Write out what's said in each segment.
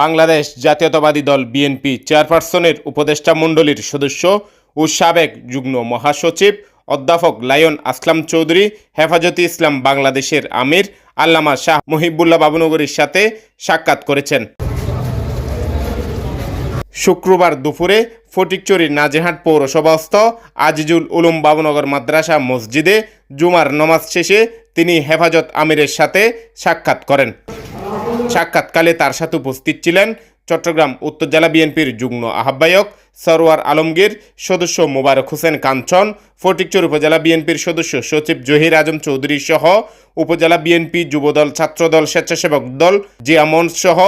বাংলাদেশ জাতীয়তাবাদী দল বিএনপি চেয়ারপারসনের উপদেষ্টা মণ্ডলীর সদস্য ও সাবেক যুগ্ম মহাসচিব অধ্যাপক লায়ন আসলাম চৌধুরী, হেফাজতে ইসলাম বাংলাদেশের আমির আল্লামা শাহ মহিবুল্লাহ বাবুনগরীর সাথে সাক্ষাৎ করেছেন। শুক্রবার দুপুরে ফটিকচুরি নাজেহাট পৌরসভাস্থ আজিজুল উলুম বাবুনগর মাদ্রাসা মসজিদে জুমার নমাজ শেষে তিনি হেফাজত আমিরের সাথে সাক্ষাৎ করেন। সাক্ষাৎকালে তার সাথে উপস্থিত ছিলেন চট্টগ্রাম উত্তর জেলা বিএনপির যুগ্ম আহ্বায়ক সরোয়ার আলমগীর, সদস্য মোবারক হোসেন কাঞ্চন, ফটিকচুর উপজেলা বিএনপির সদস্য সচিব জহির আজম চৌধুরী সহ উপজেলা বিএনপি যুবদল ছাত্রদল স্বেচ্ছাসেবক দল জিয়ামন সহ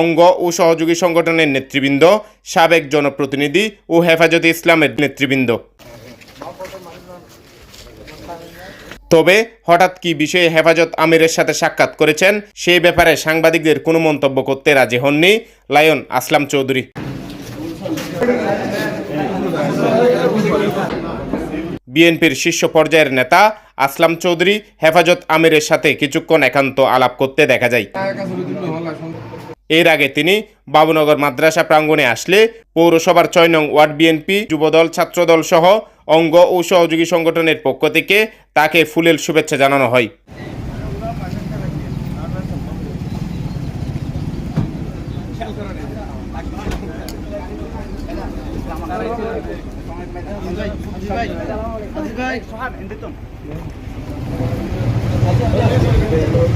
অঙ্গ ও সহযোগী সংগঠনের নেতৃবৃন্দ, সাবেক জনপ্রতিনিধি ও হেফাজতে ইসলামের নেতৃবৃন্দ। তবে হঠাৎ কি বিষয়ে হেফাজত আমিরের সাথে সাক্ষাৎ করেছেন, সেই ব্যাপারে সাংবাদিকদের কোনো মন্তব্য করতে রাজি হননি। লায়ন আসলাম চৌধুরী। বিএনপির শীর্ষ পর্যায়ের নেতা আসলাম চৌধুরী হেফাজত আমিরের সাথে কিছুক্ষণ একান্ত আলাপ করতে দেখা যায়। এর আগে তিনি বাবুনগর মাদ্রাসা প্রাঙ্গণে আসলে পৌরসভার ছয় নং ওয়ার্ড বিএনপি যুবদল, ছাত্রদল সহ অঙ্গ ও সহযোগী সংগঠনের পক্ষ থেকে তাকে ফুলেল শুভেচ্ছা জানানো হয়